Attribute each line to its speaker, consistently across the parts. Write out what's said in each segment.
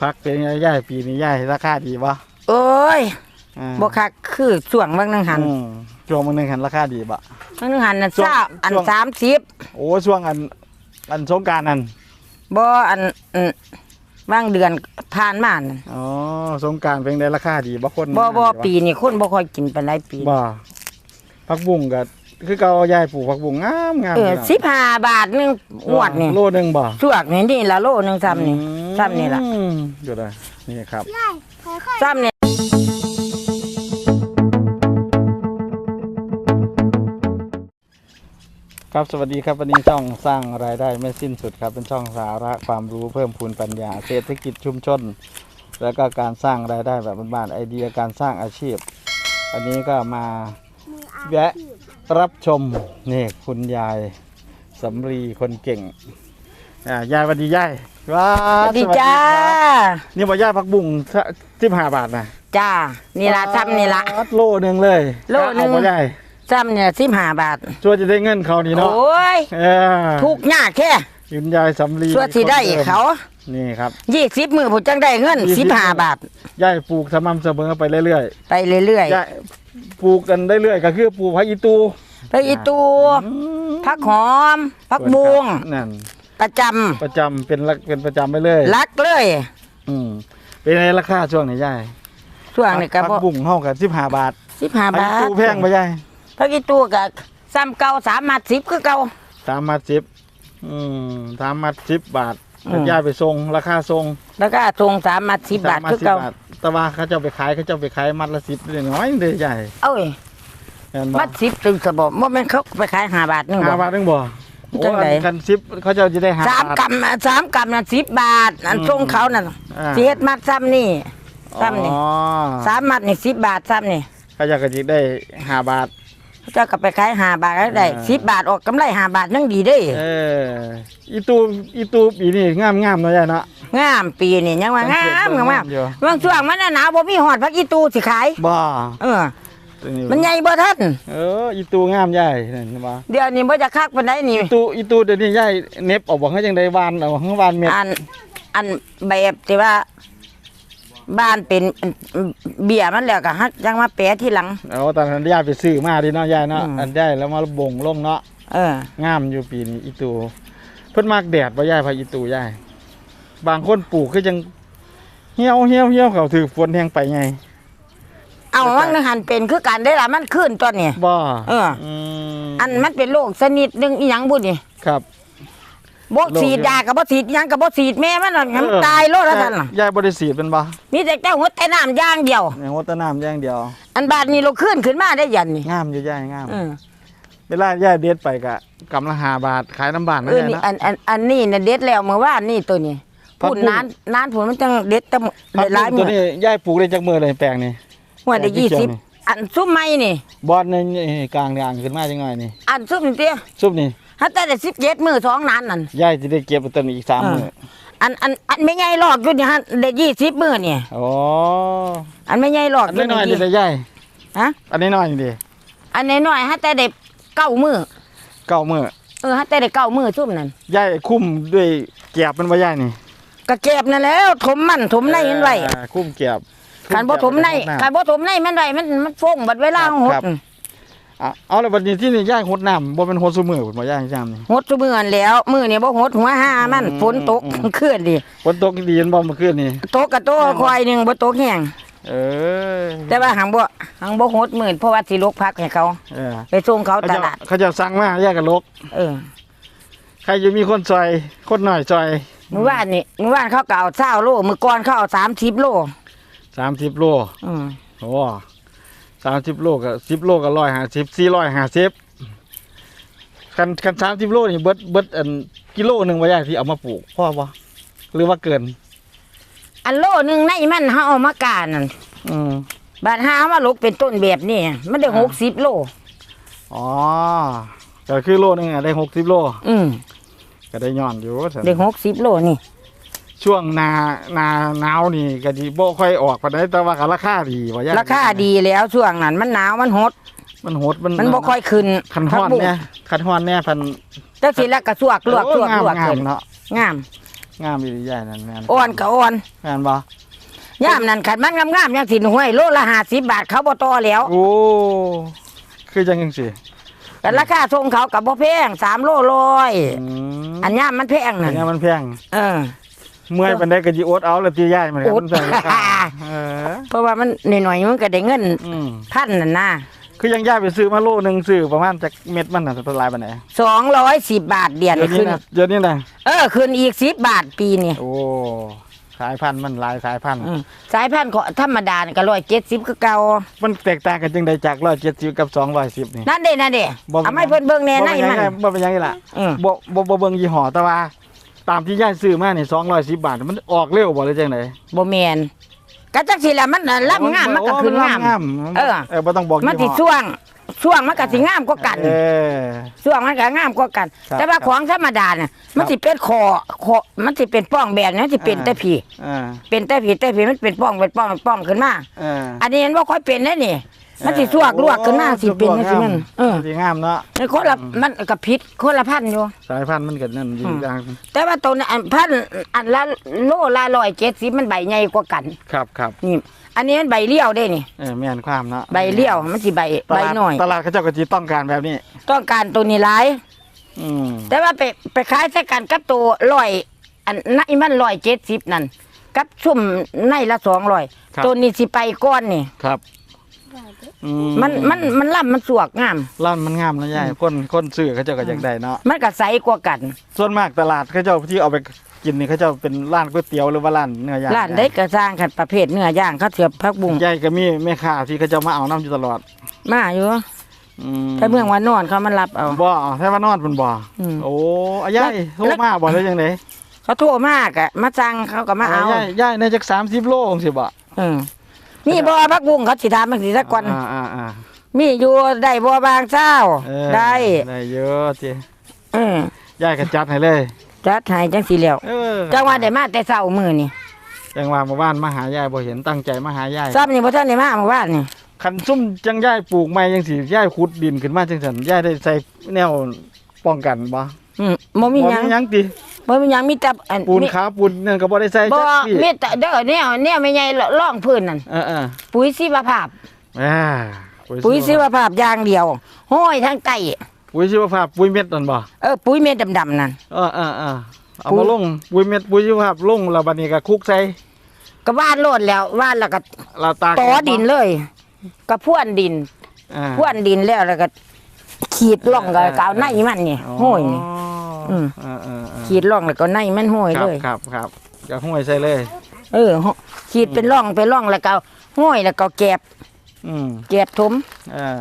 Speaker 1: พักเป็นไงย่ายปีนี้ย่ายราคาดีปะ
Speaker 2: โอ้ย
Speaker 1: อ่า
Speaker 2: บ่คักคือช่วงบางนึงหัน
Speaker 1: อืมช่วงมันหนึงหันราคาดีปะ
Speaker 2: บางนึงหันน่ะ
Speaker 1: ช่วง
Speaker 2: เช้าอัน
Speaker 1: ช่วง
Speaker 2: สามสิบ
Speaker 1: โอ้ช่วงอันอันสงกรารนั่น
Speaker 2: บ่อันอันบางเดือนผ่านมานั่น
Speaker 1: อ๋อสงกรารเป็นไงราคาดีบ่คน
Speaker 2: บ่บ่
Speaker 1: ดี
Speaker 2: ปีนี้คนบ่ค่อยกินปานใดปี
Speaker 1: บ่ผักบุ้งก็ คือเก่าย่ายปลูกผักบุ้งงามงาม
Speaker 2: เออ
Speaker 1: พี่น้อง
Speaker 2: 15บาทหนึงงวดนี่
Speaker 1: โลหนึงบ่
Speaker 2: ช่วงนี้นี่ละโลหนึงซ้ำนี่
Speaker 1: อืม
Speaker 2: ซ้ำนี่ล่ะ
Speaker 1: เดี๋ยวได้นี่ครับ
Speaker 2: ซ้ำนี่
Speaker 1: ครับสวัสดีครับวันนี้ช่องสร้างรายได้ไม่สิ้นสุดครับ เป็นช่องสาระความรู้เพิ่มพูนปัญญา เศรษฐกิจชุมชน แล้วก็การสร้างรายได้แบบบ้านๆไอเดียการสร้างอาชีพ อันนี้ก็มาแวะ รับชมนี่คุณยายสำรีคนเก่งอ่ายายสวัสดียายว้า
Speaker 2: สวัสดีจ้า
Speaker 1: ครับนี่บอกยายผักบุ้งสิบห้าบาทนะ
Speaker 2: จ้า นี่ละซ้ำนี่ละ
Speaker 1: วัดโลหนึ่งเลย
Speaker 2: โลหนึ่ง
Speaker 1: เอาบ่ยาย
Speaker 2: ซ้ำเนี่ย15บาท
Speaker 1: ช่วยจะได้เงินเขานี่
Speaker 2: โอ
Speaker 1: เนาะ้
Speaker 2: ย
Speaker 1: เออ
Speaker 2: ทุกข์ยากแค่
Speaker 1: คุณยายสำลี
Speaker 2: ส่วนสิได้เขา
Speaker 1: นี่ครับ
Speaker 2: 20มื้อผมจังได้เงิน
Speaker 1: ยี่สิบ
Speaker 2: 15บาท
Speaker 1: ยายปลูกสม่ำเสมอไปเรื่อย
Speaker 2: ไปเรื่อย
Speaker 1: ๆยาย ปลูกกันเรื่อยๆก็คือปลูกพักอีตู
Speaker 2: ๆแล้วอีตูผักหอมผักบุง
Speaker 1: นั่น
Speaker 2: ประจำ
Speaker 1: ประจำเป็นรักเป็นประจำไปเลย
Speaker 2: รักเลย
Speaker 1: อืมเป็นไงราคาช่วงนี้ยาย
Speaker 2: ช่วงนี้ก็
Speaker 1: ผั
Speaker 2: บ่
Speaker 1: กบุ้งเฮากันสิบห้าบาท
Speaker 2: 15
Speaker 1: ผัก
Speaker 2: บา
Speaker 1: อี
Speaker 2: ท
Speaker 1: ตูแพงปะยาย
Speaker 2: ผักอีตูก็ซ้ำเก่า3มัด10คือเก่า
Speaker 1: สามมัดสิบอืมสามมัดสิบบาท
Speaker 2: อืม
Speaker 1: แต่ยายไปส่งราคาส่ง
Speaker 2: แล้วก็ทรง3มัด10บาท
Speaker 1: สมมัด
Speaker 2: คือเก่า
Speaker 1: สิบบทแต่ว่าเขาเจ้าไปขายเขาเจ้าไปขายมัดละสิบเลยน้อยเดียวใหญ่
Speaker 2: เอ้ย
Speaker 1: แม่นบ่
Speaker 2: มัด10ตึงสบบ่แม่นเขาไปขาย5บาทนึง
Speaker 1: ห้า
Speaker 2: บ่
Speaker 1: บาทนึงบ่โอ้
Speaker 2: จังใด
Speaker 1: อันกันสิบเขาเจ้าจะได้ห้า
Speaker 2: สาม
Speaker 1: บาท
Speaker 2: กำน่ะสามกำน่ะ10บาทอัน
Speaker 1: อืม
Speaker 2: ทรงเขานั่น
Speaker 1: อ่า
Speaker 2: สิเฮ็ดมัดซ้ำนี่ซ้ำนี่
Speaker 1: อ๋อ
Speaker 2: สามมัดนี่10บาทซ้ำนี่
Speaker 1: เขาเจ้าก็จะได้ห้าบาท
Speaker 2: เจ้าก็ไปขาย5บาทแล้วได้
Speaker 1: อ่า
Speaker 2: 10บาทออกกำไร5บาทยังดีเด้
Speaker 1: เอออีตูอีตูปีนี้งามงามๆเนาะยายเนาะ
Speaker 2: งามปีนี่ยังว่า
Speaker 1: สั
Speaker 2: งาง
Speaker 1: เกต
Speaker 2: ม
Speaker 1: เบิ่ง
Speaker 2: งาม
Speaker 1: งามอยู่
Speaker 2: บางช่วงมันน่ะหนาวบ่มีหอดพักอีตูสิขาย
Speaker 1: บ่
Speaker 2: เออ
Speaker 1: ตัว
Speaker 2: มันใหญ่บ่ทัน
Speaker 1: เอออีตูงามใหญ่นั่นบ่
Speaker 2: เดี๋ยวนี้บ่จะคักปานใดนี่
Speaker 1: อีตูอีตูเดี๋ยวนี้ยายเน็บออกบ่เฮาจังได๋วานเอาเฮาวานเม็ด
Speaker 2: อันอันแบบที่ว่า บ้านเป็นเบี้ยมันแล้วก็ฮักยังมาแปะที่หลัง
Speaker 1: เอาตอนนั้นยายไปซื้อมาดิเนาะยายเนาะ
Speaker 2: อืม
Speaker 1: อันยายแล้วมาบ่งลงเนาะ
Speaker 2: เออ
Speaker 1: งามอยู่ปีนี้อีตูเพิ่นมักแดดบ่ยายพาอีตูยายบางคนปลูกคือจังเหี่ยวเหี่ยวเหี่ยวเขาถือฝนแฮงไปไง
Speaker 2: เอามันหันเป็นคือกันได้ล่ะมันขึ้นตัวนี้
Speaker 1: บ่
Speaker 2: เออ
Speaker 1: ม
Speaker 2: อันมันเป็นโรคชนิดหนึงอีหยังบุนี่
Speaker 1: ครับ
Speaker 2: บ่
Speaker 1: โรค
Speaker 2: ฉีดยาก็บ่ฉีดหยังก็บ่ฉีดแม่มันน่ะมันตายโลดแล้วซั่นน่ะ
Speaker 1: ยายบ่ได้สีดเป็นบ่
Speaker 2: มีแต่เจ้าหัวแต่น้ำอย่างเดียว
Speaker 1: อย่างว่าแตะน้ำอย่างเดียว
Speaker 2: อันบาดนี้เราขึ้นขึ้นมาได้ยันนี่
Speaker 1: งามอยู่ยายงาม
Speaker 2: เออ
Speaker 1: เวลายายเด็ดไปก็กำละ5บาทขายน้ำบ้าน
Speaker 2: เอ
Speaker 1: นะาย
Speaker 2: อยนี่
Speaker 1: นะ
Speaker 2: อันอันอันนี้เนี่ยเด็ดแล้วเมื่อวานนี่ตัวนี้
Speaker 1: ผัก
Speaker 2: พูด
Speaker 1: บุ้ง
Speaker 2: นานนานผลมันจังเด็ดแตะ
Speaker 1: ผัก
Speaker 2: หลาย
Speaker 1: บุ้ง
Speaker 2: มื
Speaker 1: ตัว
Speaker 2: อ
Speaker 1: นี้ยายปลูกได้จักมื้อเลยแปลงนี่
Speaker 2: หัวได้
Speaker 1: แปลงที่
Speaker 2: ยี่
Speaker 1: เกี่ยว
Speaker 2: สิบ
Speaker 1: นี่
Speaker 2: อันซุ่มไม้นี่
Speaker 1: บอดในนี่กลางยางขึ้นมาจังไงนี่
Speaker 2: อันซุ่มนี่เตี้ย
Speaker 1: ซุปนี่
Speaker 2: ฮัตแต่ได้สิบเจ็ดมือสองนานนั่น
Speaker 1: ยายสิได้เก็บไปต้นอีกสาม
Speaker 2: อ่า
Speaker 1: มื้อ
Speaker 2: อันอันอันไม่ใหญ่หลอกอยู่นี่ฮะได้ยี่สิบมือนี่
Speaker 1: อ๋อ
Speaker 2: อันไม่ใหญ่หลอก
Speaker 1: อันน้อยๆนี่ได้ยาย
Speaker 2: ฮะ
Speaker 1: อันน้อยๆนี่ดิ
Speaker 2: อันน้อยๆฮัตแต่ได้เก้ามือ
Speaker 1: เก้ามื้อ
Speaker 2: เออฮัตแต่ได้เก้ามือซุ่มนั่น
Speaker 1: ยายคุ้มด้วยแกบมันบ่ยายนี่
Speaker 2: กระเก็บนั่นแล้วถมมันถมในมันไว้
Speaker 1: อ่าคุ้มแกบ
Speaker 2: การบ่ถมในการบ่ถมในมันไว้มันมันฟงบัดเวลาหด
Speaker 1: อะเอาแล้วบัดนี้ที่นี่ยายหดน้ำบ่เป็นหดซุมื้อพุ่นบ่ยายจำนี่
Speaker 2: หดซุมือนั่นแล้วมือนี่บ่หดหัวห้ามัน
Speaker 1: อืม
Speaker 2: ฝนตก
Speaker 1: อืม
Speaker 2: เคลื่อนดิ
Speaker 1: ฝนตกดีนบ่เมื่อคืนนี่
Speaker 2: ตกกระโตควายหนึ่งบ่ตกแห้ง
Speaker 1: เออ
Speaker 2: แต่ว่าหังบ่หังบ่โหดหมื่นเพราะว่าสิลกพักให้เขา
Speaker 1: เออ
Speaker 2: ไปส่งเขา
Speaker 1: เขา
Speaker 2: ต
Speaker 1: จะ
Speaker 2: ลาด
Speaker 1: เขาจะสั่งมายายก็ลก
Speaker 2: เออ
Speaker 1: ใครจะมีคนซอย คนหน่อยซอย
Speaker 2: มื้อวานนี่มื้อวานเขาก็เอา20โลมื้อก่อนเขาเอา30โล
Speaker 1: 30โล
Speaker 2: อืม
Speaker 1: โอ้ สามสิบโลก็สิบโลก็ร้อยห้าสิบสี่ร้อยห้าสิบคันคันสามสิบโลนี่เบิดเบิดอันกิโลหนึ่งว่ายายที่เอามาปลูกพ่อบ่หรือว่าเกิน
Speaker 2: อันโลหนึงในมันเฮาเอามากานั่น
Speaker 1: อืม
Speaker 2: บาดหาเอามาลกเป็นต้นแบบนี้มันได้
Speaker 1: อ่า
Speaker 2: 60โล
Speaker 1: อ๋อก็คือโลหนึงอะได้หกสิบโล
Speaker 2: อืม
Speaker 1: ก็ได้ย้อนอยู่ซั่น
Speaker 2: ได้60โลนี่
Speaker 1: ช่วงหนาหนาหนาวนี่ก็สิบ่ค่อยออกปานใดแต่ว่าก็ราคาดีว่ายาย
Speaker 2: ราคาดีแล้วช่วงนั้นมันหนาวมันหด
Speaker 1: มันโหดมัน
Speaker 2: มันบ่ค่อยขึ้น
Speaker 1: คันฮ้อน
Speaker 2: ผักบุ้ง
Speaker 1: เนี่ยคันฮ้อนเนี่ยพัน
Speaker 2: แต่สิแล้วก็สวกลวก
Speaker 1: โอ้
Speaker 2: สวก
Speaker 1: งาม
Speaker 2: ลวก
Speaker 1: งา
Speaker 2: ขึ้
Speaker 1: ม
Speaker 2: น
Speaker 1: เนาะ
Speaker 2: งาม
Speaker 1: งามอีหลีใหญ่นั่นแม่น
Speaker 2: อ่อนก็อ่อน
Speaker 1: แม่นบ่
Speaker 2: ย่ามนั่นขันมันงามๆยังสิห้วยโลละ50บาทเขาบ่ต่อแล้ว
Speaker 1: โอ้คือจังจังสิ
Speaker 2: แต่ราคาส่งเขาก็บ่แพง3โลร้อย
Speaker 1: อืม
Speaker 2: อันย่ามมันแพง
Speaker 1: อั
Speaker 2: นั่
Speaker 1: น
Speaker 2: น
Speaker 1: นี้มันแพง
Speaker 2: เออ
Speaker 1: เมื่อยปานใดก็สิอดเอาแล้วตีใหญ่มันครับ
Speaker 2: อด
Speaker 1: มันใส่ราคาเออ
Speaker 2: เพราะว่ามันหน่อยๆมันก็ได้เงิน
Speaker 1: อืม
Speaker 2: พันนั่นนะ
Speaker 1: คือยังย่ายไปซื้อมาโลนึงซื้อประมาณจักเม็ดมันน่ะเท่าไหร่ปานใด
Speaker 2: 210บาทเดือน
Speaker 1: เดี๋ยวนี้
Speaker 2: ขึ้น
Speaker 1: นะเดี๋ยวนี้นะ
Speaker 2: เออขึ้นอีก10บาทปีนี่
Speaker 1: โอ้สายพันธุ์มันหลายสายพันธุ์
Speaker 2: อืมสายพันธุ์ของธรรมดานี่ก็170คือเก่า
Speaker 1: มันแตกต่างกันจังใดจาก170กับ210นี่
Speaker 2: นั่นเด้นั่นเด้
Speaker 1: บ่
Speaker 2: เอาไม่เพิ่นเบิ่งแน่ใน
Speaker 1: บ่เป็
Speaker 2: มัน
Speaker 1: หยังไงบ่เป็นหยังไงล่ะ
Speaker 2: อืม
Speaker 1: บ่บ่บ่เบิ่งยี่ห้อแต่ว่า ตามที่ย่ายซื้อมานี่210บาท มันออกเร็วบ่หรือจังได
Speaker 2: บ่แม่นก็จักสิละมันน่ะรับงามมันก็ขึ้นงาม
Speaker 1: งาม
Speaker 2: เออ
Speaker 1: เออบ่ต้องบอก
Speaker 2: มันสิ
Speaker 1: ยี่ห้อ
Speaker 2: ช่วงช่วงมันก็สิงามกว่ากัน
Speaker 1: เออ
Speaker 2: ช่วงมันก็งามกว่ากัน
Speaker 1: ครับ
Speaker 2: แต่ว่าของธรรมดาน่ะมันสิเป็นคอคอมันสิเป็นป้องแบบนั้นสิเป็น
Speaker 1: อ่า
Speaker 2: แต่ผี
Speaker 1: อ่า
Speaker 2: เป็นแต่ผีแต่ผีมันเป็นป้องเป็นป้องเป็นป้องขึ้นมา
Speaker 1: เออ
Speaker 2: อันนี้มันบ่ค่อยเป็นแน่นี่ มันสิสวกลวกขึ้นมาสิเป็นจังซี่มันเออ
Speaker 1: สิงามเนาะ
Speaker 2: มันคนละมันก็ผิดคนละพันอยู่
Speaker 1: สายพันธุ์มันก็นั่นอยู่
Speaker 2: อืม
Speaker 1: อย่าง
Speaker 2: แต่ว่าตัวนี้อันพันอันละโลละ170มันใบใหญ่กว่ากัน
Speaker 1: ครับครับ
Speaker 2: นี่อันนี้มันใบเลี้ยวได้นี่
Speaker 1: เออแม่นความเนาะ
Speaker 2: ใบเลี้ยวมันสิใบ
Speaker 1: ต
Speaker 2: ใบ
Speaker 1: ลาด
Speaker 2: หน่อย
Speaker 1: ตลาดเขาเจ้าก็สิต้องการแบบนี้
Speaker 2: ต้องการตัวนี้หลาย
Speaker 1: อืม
Speaker 2: แต่ว่าไปไปขายใส่กันกับตัวร้อยอันในมันร้อยเจ็ดสิบนั่นกับซุ่มในละสองร้อยตัวนี้สิไปก้อนนี่
Speaker 1: ครับ อื
Speaker 2: มันมันมันล่ำมันสวกงาม
Speaker 1: ร้านมันงามนะยายคนคนซื้อเขาเจ้าก็อยากได้เนาะ
Speaker 2: มันก็ใสกว่ากัน
Speaker 1: ส่วนมากตลาดเขาเจ้าที่เอาไปกินนี่เขาเจ้าเป็นร้านก๋วยเตี๋ยวหรือว่าร้านเนื้อย่าง
Speaker 2: ร้านได้กระสร้างกันประเภทเนื้อย่างข้าวเสียบพักบุ้ง
Speaker 1: ยายก็มีแม่ค้าที่เขาเจ้ามาเอาน้ำอยู่ตลอด
Speaker 2: มาอยู่
Speaker 1: อืม
Speaker 2: ถ้าเมืองว่านอนเขามันรับเอา
Speaker 1: บ่แค่ว่านอนเพิ่นบ่
Speaker 2: อืม
Speaker 1: โอ้อายาย
Speaker 2: แล้ว
Speaker 1: โทรมาบ่ได้จังได๋
Speaker 2: เขาโทรมากอะมาสั่งเขาก็มาเอา
Speaker 1: ยายยายในจัก30โลจังซี่บ่
Speaker 2: อืม มีบ่พักบุ้งเขาสิถามมันสิสักก่อน
Speaker 1: อ่าอ่าอ่า
Speaker 2: มีอยู่ได้บ่บางเจ้า
Speaker 1: เออ
Speaker 2: ได้
Speaker 1: ได้เยอะจิ
Speaker 2: อืม
Speaker 1: ยายก็จัดให้เลย
Speaker 2: จัดให้จังสิแล้ว
Speaker 1: เออ
Speaker 2: จังว่าได้มาแต่เช้ามื้อนี่
Speaker 1: จังว่าหมู่บ้านมาหายายบ่เห็นตั้งใจมาหายาย
Speaker 2: ซ้ำนี่บ่ทันได้มาเมื่อวานนี่
Speaker 1: คันซุ่มจังยายปลูกไม้จังสิยายขุดดินขึ้นมาจังซั่นยายได้ใส่แนวป้องกันบ่
Speaker 2: อืมบ่มีหยัง
Speaker 1: บ่หยังติ
Speaker 2: บ่มีหยังมีแต่อัน
Speaker 1: ปูน
Speaker 2: มี
Speaker 1: ขาวปูนนั่นก็บ่ได้ใส่
Speaker 2: บ่
Speaker 1: จักที
Speaker 2: มีแต่เด้อแนวแนวไม่ใหญ่ร่องพื้นนั่น
Speaker 1: เออเออ
Speaker 2: ปุ๋ยชีวภาพ
Speaker 1: อ่า
Speaker 2: ปุ๋ยชีวภาพอย่างเดียวห้อยทั้งใต้
Speaker 1: ปุ๋ยชีวภาพปุ๋ยเม็ดนั่นบ่
Speaker 2: เออปุ๋ยเม็ดดำๆนั่น
Speaker 1: เออเออเออเอา
Speaker 2: ปุ๋
Speaker 1: มายลงปุ๋ยเม็ดปุ๋ยชีวภาพลงแล้วบัดนี้ก็คลุกใส่
Speaker 2: ก็วาดโลดแล้ววาดแล้วก็
Speaker 1: เราตาก
Speaker 2: ต่อดินเลยก็พ่วนดิน
Speaker 1: อ่า
Speaker 2: พ่วนดินแล้วแล้วก็ขีดร่องก็เอาในมันนี่ห้อยนี่ อืม
Speaker 1: เออเออเออ
Speaker 2: ขีดร่องแล้วก็ในมันห้อย
Speaker 1: ครั
Speaker 2: เล
Speaker 1: บ
Speaker 2: ย
Speaker 1: ครับครับก็ห้อยใส่เลย
Speaker 2: เออห้อขีดเป็นร่องเป็นร่องแล้วก็ห้อยแล้วก็แกบ
Speaker 1: อืม
Speaker 2: แกบถม
Speaker 1: เออ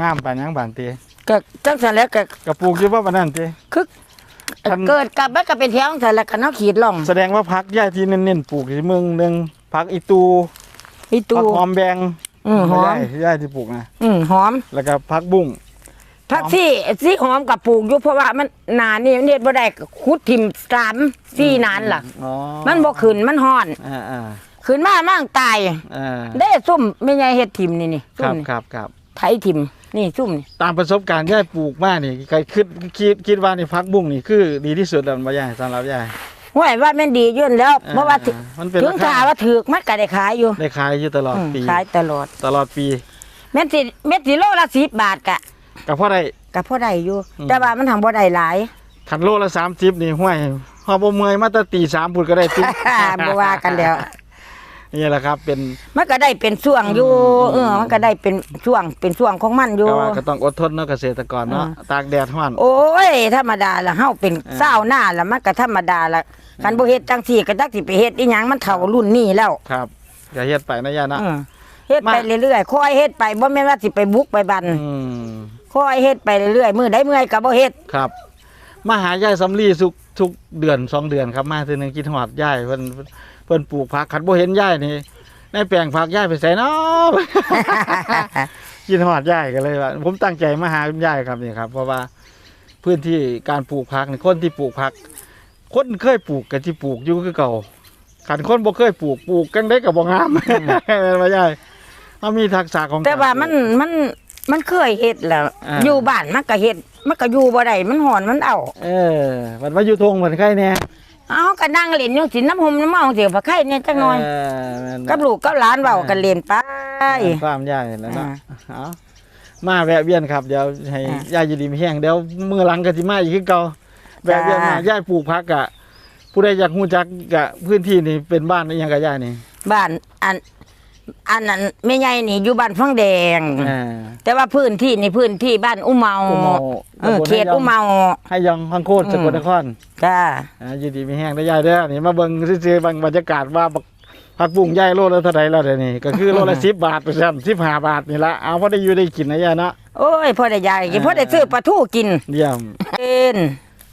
Speaker 1: งามปานหยังบานติ
Speaker 2: ก็จังซั่นแล้วก็
Speaker 1: ก็ปลูกอยู่ว่าปานนั้นติ
Speaker 2: คือ
Speaker 1: คัน
Speaker 2: เกิดกับมันก็เป็นแถวของซั่นแล้วก็เนาะขีดร่อง
Speaker 1: แสดงว่าพักย่ายที่เน้นๆปลูกที่เมืองหนึงพักอีตู
Speaker 2: อีตู
Speaker 1: พักหอมแบง
Speaker 2: อืมหอม
Speaker 1: ย่ายย่ายที่ปลูกนะ
Speaker 2: อืมหอม
Speaker 1: แล้วก็พักบุ้ง
Speaker 2: ผักที่ที่หอมกับปลูกอยู่เพราะว่ามันหนานี่เน็ดบ่ได้คุดทิ่มสามสี่นานล่ะ
Speaker 1: อ๋อ
Speaker 2: มันบ่ขึ้นมันฮ้อน
Speaker 1: อ่าอ่า
Speaker 2: ขึ้นมามั่งตาย
Speaker 1: อ่า
Speaker 2: ได้ซุ่มไม่ใช่เฮ็ดทิ่มนี่นี่
Speaker 1: ค
Speaker 2: ซุ่
Speaker 1: รั
Speaker 2: ม
Speaker 1: บ
Speaker 2: นี่
Speaker 1: ครับครับ
Speaker 2: ไถทิ่มนี่ซุ่มนี่
Speaker 1: ตามประสบการณ์ย่ายปลูกมานี่ใครคิดคิดคิดว่านี่พักบุ้งนี่คือดีที่สุดแล้วบ่ย่ายสำหรับย่าย
Speaker 2: ห้วยว่ามันดีอยื่นแล้วเพราะว่าถึ
Speaker 1: อ่มันเป็น
Speaker 2: ถึง
Speaker 1: รา
Speaker 2: ถ้า
Speaker 1: คา
Speaker 2: ว่าถูกมันก็ได้ขายอยู่
Speaker 1: ได้ขายอยู่ตลอด
Speaker 2: อืม
Speaker 1: ปี
Speaker 2: ขายตลอด
Speaker 1: ตลอดปี
Speaker 2: แม่นสิเม็ดสิโลละ10บาทกะ
Speaker 1: ก็เพราะได้
Speaker 2: ก็พอได้อยู่
Speaker 1: อืม
Speaker 2: แต่ว่ามันทำบ่ได้หลาย
Speaker 1: คันโลละ30นี่ห้วยฮอบ่เมื่อยมาแต่ตี3พุ่นก็ได้ติ
Speaker 2: บ่ว่ากันแล้ว
Speaker 1: นี่แหละครับเป็น
Speaker 2: มันก็ได้เป็นช่วงอยู่ เออ มันก็ได้เป็นช่วงเป็นช่วงของมันอยู่
Speaker 1: ก็ว่าก็ต้องอดทนเนาะเกษตรกรเนาะ
Speaker 2: อ่า
Speaker 1: ตากแดดร้อน
Speaker 2: โอ้ย ธรรมดาละเฮาเป็น
Speaker 1: อ่า
Speaker 2: เศร้าวหน้าละมันก็ธรรมดาละคันบ่เฮ็ดจังซี่ก็จักสิไปเฮ็ดอีหยังมันเฒ่ารุ่นนี้แล้ว
Speaker 1: ครับก็เฮ็ดไปนะย่าเนาะ
Speaker 2: เออเฮ็ดไป
Speaker 1: มา
Speaker 2: เรื่อยๆค่อยเฮ็ดไปบ่แม่นว่าสิไปบุกไปบัน
Speaker 1: อืม
Speaker 2: ค่อยเฮ็ดไปเรื่อยๆมื้อใดเมื่อยก็บ่เฮ็ด
Speaker 1: ครับมาหายายสำลีทุกทุกเดือนสองเดือนครับ มาทีหนึงกินหอดยายเพิ่นเพิ่นปลูกผักคันบ่เห็นยายนี่ในแปลงผักยายไปใส่เนาะ กินหอดยายกันเลยว่าผมตั้งใจมาหาคุณยายครับนี่ครับ เพราะว่าพื้นที่การปลูกผักนี่คนที่ปลูกผัก คนเคยปลูกกับที่ปลูกอยู่คือเก่าขันคนบ่เคยปลูกปลูกกันได้กับบ่งาม แม่นบ่ยายเขามีทักษะของ
Speaker 2: แต่ว่ามัน
Speaker 1: กรปลูก
Speaker 2: มัน มันเคยเฮ็ดแล้ว
Speaker 1: อ่า
Speaker 2: อยู่บ้านมันก็เฮ็ดมันก็อยู่บ่ได้มันหอนมันเอา
Speaker 1: เออมันมาอยู่ทงเหมือนใครเนี่ย
Speaker 2: เอาก็นั่งเล่นอยู่สิน้ำหมน้ำเมาเสียวผักไข่เนี่ยจักหน่อย
Speaker 1: เแม่น
Speaker 2: กับลูกกับหลานเว้ากันเล่นไป
Speaker 1: ความยายแล้วเนาะ
Speaker 2: อ่า
Speaker 1: เอามาแวะเวียนครับ เดี๋ยวให้
Speaker 2: อะ
Speaker 1: ยายอยู่ดีมีแห้งเดี๋ยวมือหลังก็สิมาอีกคือเก่าแวะเวียนมา
Speaker 2: จ้า
Speaker 1: ยายปลูกผักกะ ผู้ใดอยากฮู้จักกะพื้นที่นี่เป็นบ้านอีหยังกับยายนี่
Speaker 2: บ้านอัน อันนั้นแม่ใหญ่นี่อยู่บ้านฟังแดง
Speaker 1: อ่า
Speaker 2: แต่ว่าพื้นที่นี่พื้นที่บ้านอุเมา
Speaker 1: อุโมงค์
Speaker 2: เออเขตอุเมา
Speaker 1: ให้ยองฮังโคต
Speaker 2: อืม
Speaker 1: สกลนคร
Speaker 2: จ้า
Speaker 1: อ่าอยู่ดีมีแห้งได้อยายเด้อนี่มาเบิ่งซื่อๆบางบรรยากาศว่าบักผักบุ้งยายโลละเท่าไหร่แล้วเดี๋ยวนี้ก็คือโลละ 10 บาทเปอร์เซ็นต์15บาทนี่ละเอาพอได้อยู่ได้กินนะยายเนาะ
Speaker 2: โอ้ยพ่อได้ยายกินพ่อได้ซื้อปลาทูกิน
Speaker 1: เยี่ยม
Speaker 2: เป็น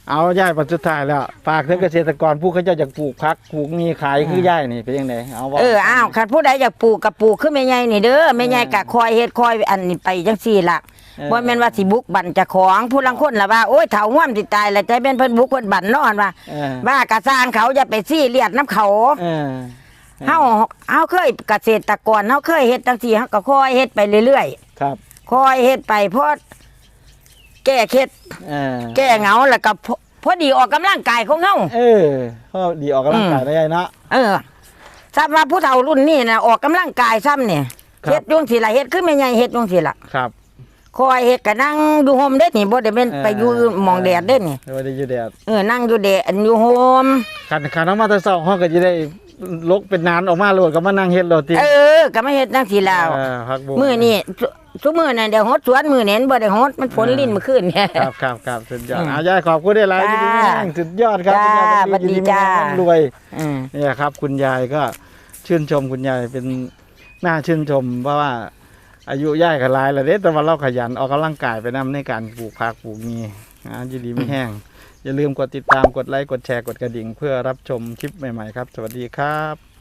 Speaker 1: เอาย่ายปัจจุดท้ายแล้วฝากถึงเกษตรกรผู้เขาเจะอยากปลูกพักปลูกมีขายคือย่ายนี่เป็นยังไงเอาว่า
Speaker 2: เอออ้าวคันผู้ใดอยากปลูกกับปลูกขึ้นแม่ใหญ่นี่เด้อแม่ใหญ่กะคอยเฮ็ดคอยอันนี้ไปจังซี่ล่ะ
Speaker 1: เออ
Speaker 2: บ่แม่นว่าสิบุกบันเจะของผู้ลังคนล่ะว่าโอ้ยเฒ่าห่วมสิตายแล้วใจเป็นเพิ่นบุกเพิ่นบันเนาะหั่นว่า
Speaker 1: เออ
Speaker 2: บ้ากะสร้างเขาอย่าไปซี่เลียดน้ำเขา
Speaker 1: เออ
Speaker 2: เฮาเฮาเคยเกษตรกรเฮาเคยเฮ็ดจังซี่เฮาก็คอยเฮ็ดไปเรื่อย
Speaker 1: ครับ
Speaker 2: ๆคอยเฮ็ดไปเพราะ แก้เคล็ด
Speaker 1: เออ
Speaker 2: แก้เหงาแล้วก็พอพอดีออกกำลังกายของเฮา
Speaker 1: เออก็ดีออกกำลังกายได้ยายเนาะ
Speaker 2: เออทราบว่าผู้เฒ่ารุ่นนี้นะออกกำลังกายซ้ำเนี่ย
Speaker 1: ครับ
Speaker 2: เฮ็ดอยุ่จังสิละเฮ็ดขึ้นไม่ใหญ่เฮ็ดอยุ่จังสิละ
Speaker 1: ครับ
Speaker 2: คอยเฮ็ดก็นั่งอยู่โฮมเด้นี่บ่ได้เป็น
Speaker 1: เออ
Speaker 2: ไปอยู่หมองแดดเด้นี่
Speaker 1: เดี๋ยวได้อยู่แดด
Speaker 2: เออนั่งอยู่แดดอยู่โฮม
Speaker 1: ขันขันเอามาแต่เช้าห้องก็จะได้ ลกเป็นนานออกมาโลดก็มานั่งเฮ็ดโลดติ
Speaker 2: เออก็มาเฮ็ดจังสิแล้ว
Speaker 1: เออพักบุ้ง
Speaker 2: มื้อนี้ซุซุมื้อนั้นเดี๋ยวฮดสวนมื้อนี้บ่ได้ฮดมันฝน
Speaker 1: เออ
Speaker 2: ลิ้นเมื่อคืนเนี่ย
Speaker 1: ครับครับครับสุดยอด
Speaker 2: อืม
Speaker 1: เอายายขอบคุณได้หลาย
Speaker 2: จ้า
Speaker 1: ที่ดีมากสุดยอดครับ
Speaker 2: จ้า
Speaker 1: คุณยาย
Speaker 2: สวัสดี
Speaker 1: ยินมี
Speaker 2: จ้า
Speaker 1: ร่ำรวย
Speaker 2: อืม
Speaker 1: เนี่ยครับคุณยายก็ชื่นชมคุณยายเป็นน่าชื่นชม เพราะว่า อายุย่ายก็หลายแล้วเด้แต่ว่าเราขยันออกกำลังกายไปนํในการปลูกผักปลูกมีอ่ายินดีไม่แห้ง อย่าลืมกดติดตามกดไลค์กดแชร์กดกระดิ่ง เพื่อรับชมคลิปใหม่ๆครับ สวัสดีครับ